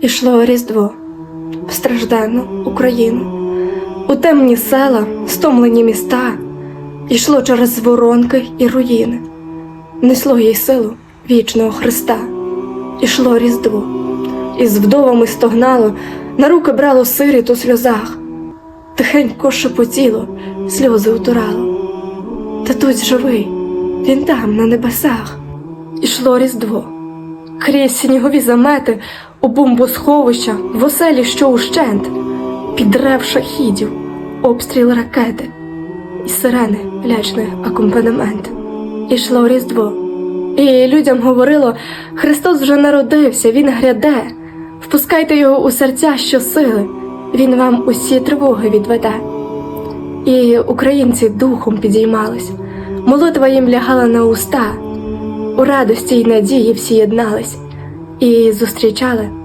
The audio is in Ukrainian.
Ішло Різдво в стражденну Україну, у темні села, стомлені міста, йшло через воронки і руїни, несло їй силу вічного Христа, ішло Різдво, і з вдовами стогнало, на руки брало сиріт у сльозах, тихенько шепотіло, сльози утирало. Татусь живий, він там, на небесах. Ішло Різдво крізь снігові замети, у бомбосховища, в оселі, що ущент, підрев шахідів, обстріл ракети, і сирени лячний акомпанемент. Ішло Різдво, і людям говорило: Христос вже народився, Він гряде, впускайте його у серця щосили, Він вам усі тривоги відведе. І українці духом підіймались, молитва їм лягала на уста. У радості й надії всі єднались і зустрічали